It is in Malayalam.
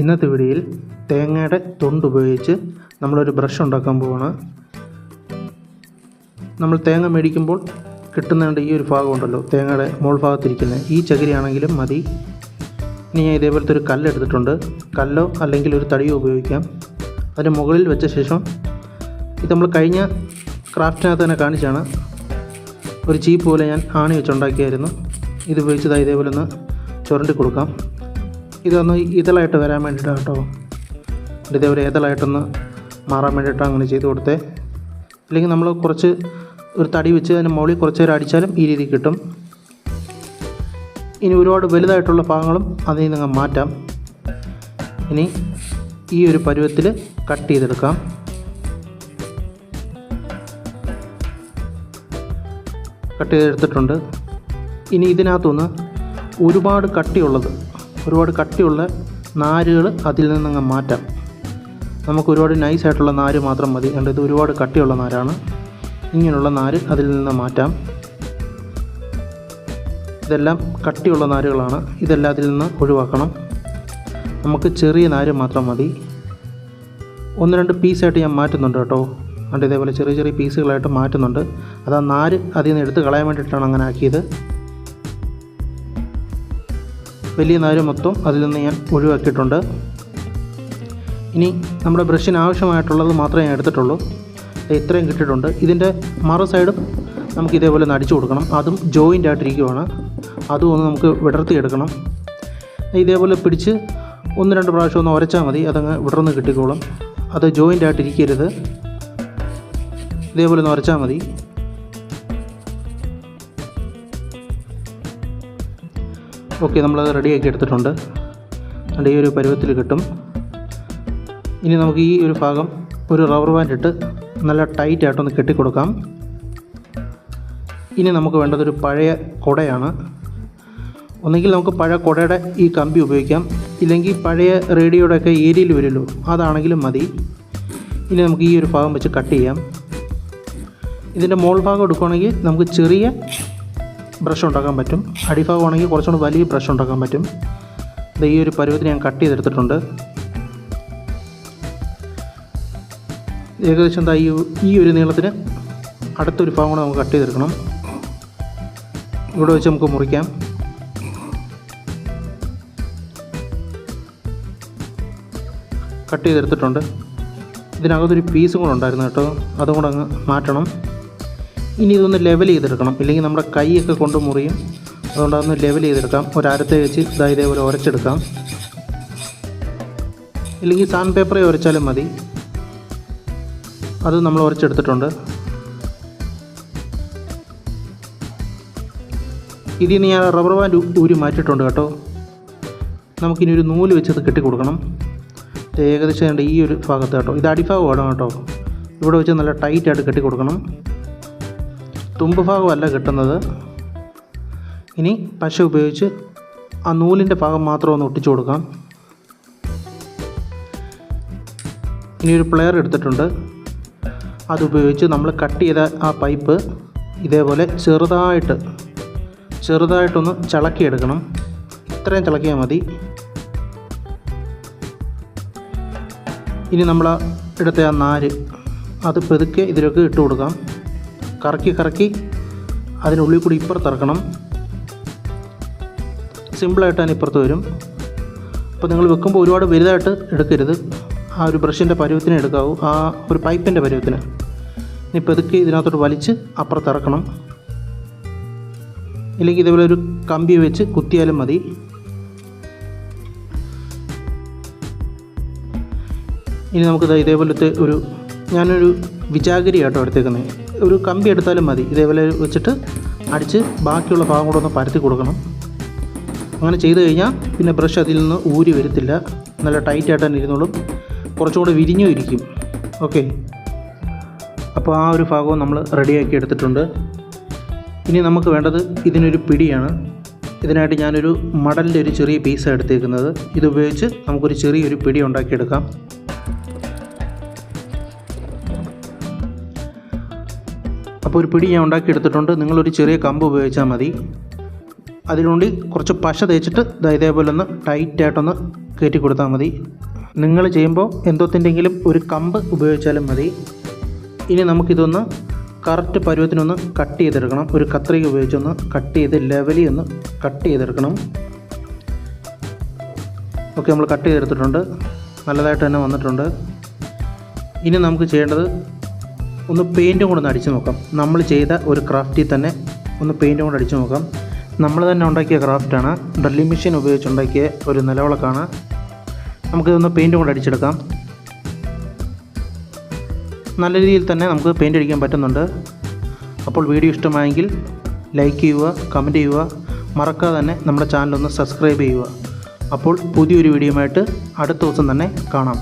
ഇന്നത്തെ വീഡിയോയിൽ തേങ്ങയുടെ തൊണ്ട് ഉപയോഗിച്ച് നമ്മളൊരു ബ്രഷ് ഉണ്ടാക്കാൻ പോവാണ്. നമ്മൾ തേങ്ങ മേടിക്കുമ്പോൾ കിട്ടുന്നതുകൊണ്ട് ഈ ഒരു ഭാഗം ഉണ്ടല്ലോ തേങ്ങയുടെ മോൾ ഭാഗത്തിരിക്കുന്ന ഈ ചകിരിയാണെങ്കിലും മതി. ഇനി ഞാൻ ഇതേപോലത്തെ ഒരു കല്ലെടുത്തിട്ടുണ്ട് കല്ലോ അല്ലെങ്കിൽ ഒരു തടിയോ ഉപയോഗിക്കാം. അതിന് മുകളിൽ വെച്ച ശേഷം ഇത് നമ്മൾ കഴിഞ്ഞ ക്രാഫ്റ്റിനകത്ത് തന്നെ കാണിച്ചാണ്. ഒരു ചീപ്പ് പോലെ ഞാൻ ആണി വെച്ചുണ്ടാക്കിയായിരുന്നു. ഇത് ഉപയോഗിച്ചതായി ഇതേപോലെ ഒന്ന് ചുരണ്ടി കൊടുക്കാം. ഇതൊന്ന് ഇതളായിട്ട് വരാൻ വേണ്ടിയിട്ടാണ് കേട്ടോ. ഇതേപോലെ ഇതളായിട്ടൊന്ന് മാറാൻ വേണ്ടിയിട്ടാണ് അങ്ങനെ ചെയ്ത് കൊടുത്തേ. അല്ലെങ്കിൽ നമ്മൾ കുറച്ച് ഒരു തടി വെച്ച് അതിന് മുകളിൽ കുറച്ച് നേരം അടിച്ചാലും ഈ രീതിയിൽ കിട്ടും. ഇനി ഒരുപാട് വലുതായിട്ടുള്ള ഭാഗങ്ങളും അതിൽ നിന്ന് മാറ്റാം. ഇനി ഈ ഒരു പരുവത്തിൽ കട്ട് ചെയ്തെടുക്കാം. കട്ട് ചെയ്തെടുത്തിട്ടുണ്ട്. ഇനി ഇതിനകത്തുനിന്ന് ഒരുപാട് കട്ടിയുള്ളത് ഒരുപാട് കട്ടിയുള്ള നാരുകൾ അതിൽ നിന്നങ്ങ് മാറ്റാം. നമുക്ക് ഒരുപാട് നൈസായിട്ടുള്ള നാര് മാത്രം മതി. കണ്ട്? ഇത് ഒരുപാട് കട്ടിയുള്ള നാരാണ്. ഇങ്ങനെയുള്ള നാര് അതിൽ നിന്ന് മാറ്റാം. ഇതെല്ലാം കട്ടിയുള്ള നാരുകളാണ്. ഇതെല്ലാം അതിൽ നിന്ന് ഒഴിവാക്കണം. നമുക്ക് ചെറിയ നാര് മാത്രം മതി. ഒന്ന് രണ്ട് പീസായിട്ട് ഞാൻ മാറ്റുന്നുണ്ട് കേട്ടോ. അതുകൊണ്ട് ഇതേപോലെ ചെറിയ ചെറിയ പീസുകളായിട്ട് മാറ്റുന്നുണ്ട്. അത് ആ നാര് അതിൽ നിന്ന് എടുത്ത് കളയാൻ വേണ്ടിയിട്ടാണ് അങ്ങനെ ആക്കിയത്. വലിയ നാര് മൊത്തം അതിൽ നിന്ന് ഞാൻ ഒഴിവാക്കിയിട്ടുണ്ട്. ഇനി നമ്മുടെ ബ്രഷിന് ആവശ്യമായിട്ടുള്ളത് മാത്രമേ ഞാൻ എടുത്തിട്ടുള്ളൂ. ഇത്രയും കിട്ടിയിട്ടുണ്ട്. ഇതിന്റെ മറ സൈഡും നമുക്ക് ഇതേപോലെ നടിച്ച് കൊടുക്കണം. അതും ജോയിന്റ് ആയിട്ടിരിക്കുവാണ്. അതും ഒന്ന് നമുക്ക് വിടർത്തിയെടുക്കണം. ഇതേപോലെ പിടിച്ച് ഒന്ന് രണ്ട് പ്രാവശ്യം ഒന്ന് ഉരച്ചാൽ മതി. അതങ്ങ് വിടർന്ന് കിട്ടിക്കോളും. അത് ജോയിന്റ് ആയിട്ടിരിക്കരുത്. ഇതേപോലെ ഒന്ന് ഉരച്ചാൽ മതി. ഓക്കെ നമ്മളത് റെഡിയാക്കി എടുത്തിട്ടുണ്ട്. അതിന്റെ ഈ ഒരു പരുവത്തിൽ കിട്ടും. ഇനി നമുക്ക് ഈ ഒരു ഭാഗം ഒരു റബ്ബർ ബാൻഡ് ഇട്ട് നല്ല ടൈറ്റായിട്ടൊന്ന് കെട്ടിക്കൊടുക്കാം. ഇനി നമുക്ക് വേണ്ടത് ഒരു പഴയ കുടയാണ്. ഒന്നെങ്കിൽ നമുക്ക് പഴയ കുടയുടെ ഈ കമ്പി ഉപയോഗിക്കാം. ഇല്ലെങ്കിൽ പഴയ റേഡിയോയുടെ ഒക്കെ ഏരിയയിൽ വരുമല്ലോ അതാണെങ്കിലും മതി. ഇനി നമുക്ക് ഈ ഒരു ഭാഗം വെച്ച് കട്ട് ചെയ്യാം. ഇതിന്റെ മോൾ ഭാഗം എടുക്കുകയാണെങ്കിൽ നമുക്ക് ചെറിയ ബ്രഷ് ഉണ്ടാക്കാൻ പറ്റും. അടിഭാഗമാണെങ്കിൽ കുറച്ചുകൂടി വലിയ ബ്രഷ് ഉണ്ടാക്കാൻ പറ്റും. ഇത് ഈ ഒരു പരുവത്തിന് ഞാൻ കട്ട് ചെയ്തെടുത്തിട്ടുണ്ട്. ഏകദേശം എന്താ ഈ ഈ ഒരു നീളത്തിന് അടുത്തൊരു ഭാഗം കൂടെ നമുക്ക് കട്ട് ചെയ്തെടുക്കണം. ഇവിടെ വെച്ച് നമുക്ക് മുറിക്കാം. കട്ട് ചെയ്തെടുത്തിട്ടുണ്ട്. ഇതിനകത്തൊരു പീസും കൂടെ ഉണ്ടായിരുന്നു കേട്ടോ. അതും കൂടെ അങ്ങ് മാറ്റണം. ഇനി ഇതൊന്ന് ലെവൽ ചെയ്തെടുക്കണം. ഇല്ലെങ്കിൽ നമ്മുടെ കൈയൊക്കെ കൊണ്ട് മുറിയും. അതുകൊണ്ട് അതൊന്ന് ലെവൽ ചെയ്തെടുക്കാം. ഒരു അരത്തെ വെച്ച് ഇതാ ഇതേപോലെ ഉരച്ചെടുക്കാം ഇല്ലെങ്കിൽ സാൻഡ് പേപ്പറെ ഉരച്ചാലും മതി. അത് നമ്മൾ ഉരച്ചെടുത്തിട്ടുണ്ട് ഇതിൽ നിന്ന് ഞാൻ റബ്ബർ ബാൻഡ് ഊരി മാറ്റിയിട്ടുണ്ട് കേട്ടോ. നമുക്കിനി ഒരു നൂൽ വെച്ചത് കെട്ടി കൊടുക്കണം ഏകദേശം ഈ ഒരു ഭാഗത്ത് കേട്ടോ. ഇത് അടിഭാഗമാണ് കേട്ടോ. ഇവിടെ വെച്ച് നല്ല ടൈറ്റായിട്ട് കെട്ടി കൊടുക്കണം തുമ്പ് ഭാഗമല്ല കെട്ടുന്നത്. ഇനി പശ ഉപയോഗിച്ച് ആ നൂലിന്റെ ഭാഗം മാത്രം ഒന്ന് ഒട്ടിച്ചു കൊടുക്കാം. ഇനി ഒരു പ്ലെയർ എടുത്തിട്ടുണ്ട്. അതുപയോഗിച്ച് നമ്മൾ കട്ട് ചെയ്ത ആ പൈപ്പ് ഇതേപോലെ ചെറുതായിട്ട് ചെറുതായിട്ടൊന്ന് ചളക്കിയെടുക്കണം. ഇത്രയും ചളക്കിയാൽ മതി. ഇനി നമ്മൾ എടുത്ത ആ നാര് അത് പെതുക്കെ ഇതിലൊക്കെ ഇട്ട് കൊടുക്കാം. കറക്കി കറക്കി അതിനുള്ളിൽ കൂടി ഇപ്പുറത്തിറക്കണം സിമ്പിളായിട്ട് അതിന് ഇപ്പുറത്ത് വരും. അപ്പോൾ നിങ്ങൾ വെക്കുമ്പോൾ ഒരുപാട് വലുതായിട്ട് എടുക്കരുത്. ആ ഒരു ബ്രഷിന്റെ പരുവത്തിന് എടുക്കാവൂ. ആ ഒരു പൈപ്പിന്റെ പരുവത്തിന്. ഇനി പെതുക്കി ഇതിനകത്തോട്ട് വലിച്ച് അപ്പുറത്തിറക്കണം ഇല്ലെങ്കിൽ ഇതേപോലെ ഒരു കമ്പി വെച്ച് കുത്തിയാലും മതി. ഇനി നമുക്കിത് ഇതേപോലത്തെ ഒരു ഞാനൊരു വിചാഗരി ആട്ടോ എടുത്തേക്കുന്നത് ഒരു കമ്പി എടുത്താലും മതി. ഇതേപോലെ വെച്ചിട്ട് അടിച്ച് ബാക്കിയുള്ള ഭാഗം കൂടെ ഒന്ന് പരത്തി കൊടുക്കണം. അങ്ങനെ ചെയ്ത് കഴിഞ്ഞാൽ പിന്നെ ബ്രഷ് അതിൽ നിന്ന് ഊരി വരത്തില്ല. നല്ല ടൈറ്റായിട്ട് തന്നെ ഇരുന്നോളും. കുറച്ചും കൂടെ വിരിഞ്ഞും ഇരിക്കും. ഓക്കെ. അപ്പോൾ ആ ഒരു ഭാഗവും നമ്മൾ റെഡിയാക്കി എടുത്തിട്ടുണ്ട്. ഇനി നമുക്ക് വേണ്ടത് ഇതിനൊരു പിടിയാണ്. ഇതിനായിട്ട് ഞാനൊരു മടലിന്റെ ഒരു ചെറിയ പീസാണ് എടുത്തേക്കുന്നത്. ഇതുപയോഗിച്ച് നമുക്കൊരു ചെറിയൊരു പിടി ഉണ്ടാക്കിയെടുക്കാം. അപ്പോൾ ഒരു പിടി ഞാൻ ഉണ്ടാക്കിയെടുത്തിട്ടുണ്ട്. നിങ്ങളൊരു ചെറിയ കമ്പ് ഉപയോഗിച്ചാൽ മതി. അതിനുവേണ്ടി കുറച്ച് പശ തേച്ചിട്ട് ഇതേപോലെ ഒന്ന് ടൈറ്റായിട്ടൊന്ന് കയറ്റി കൊടുത്താൽ മതി. നിങ്ങൾ ചെയ്യുമ്പോൾ എന്തോത്തിന്റെങ്കിലും ഒരു കമ്പ് ഉപയോഗിച്ചാലും മതി. ഇനി നമുക്കിതൊന്ന് കറക്റ്റ് പരുവത്തിനൊന്ന് കട്ട് ചെയ്തെടുക്കണം. ഒരു കത്രിക ഉപയോഗിച്ചൊന്ന് കട്ട് ചെയ്ത് ലെവലി ഒന്ന് കട്ട് ചെയ്തെടുക്കണം. ഓക്കെ നമ്മൾ കട്ട് ചെയ്തെടുത്തിട്ടുണ്ട്. നല്ലതായിട്ട് തന്നെ വന്നിട്ടുണ്ട്. ഇനി നമുക്ക് ചെയ്യേണ്ടത് ഒന്ന് പെയിന്റും കൂടെ ഒന്ന് അടിച്ച് നോക്കാം. നമ്മൾ ചെയ്ത ഒരു ക്രാഫ്റ്റിൽ തന്നെ ഒന്ന് പെയിന്റും കൊണ്ട് അടിച്ച് നോക്കാം. നമ്മൾ തന്നെ ഉണ്ടാക്കിയ ക്രാഫ്റ്റാണ് ഡ്രില്ലിംഗ് മെഷീൻ ഉപയോഗിച്ച് ഉണ്ടാക്കിയ ഒരു നിലവിളക്കാണ്. നമുക്കിതൊന്ന് പെയിന്റും കൊണ്ട് അടിച്ചെടുക്കാം. നല്ല രീതിയിൽ തന്നെ നമുക്ക് പെയിന്റ് അടിക്കാൻ പറ്റുന്നുണ്ട്. അപ്പോൾ വീഡിയോ ഇഷ്ടമായെങ്കിൽ ലൈക്ക് ചെയ്യുക കമന്റ് ചെയ്യുക. മറക്കാതെ തന്നെ നമ്മുടെ ചാനലൊന്ന് സബ്സ്ക്രൈബ് ചെയ്യുക. അപ്പോൾ പുതിയൊരു വീഡിയോയുമായിട്ട് അടുത്ത ദിവസം തന്നെ കാണാം.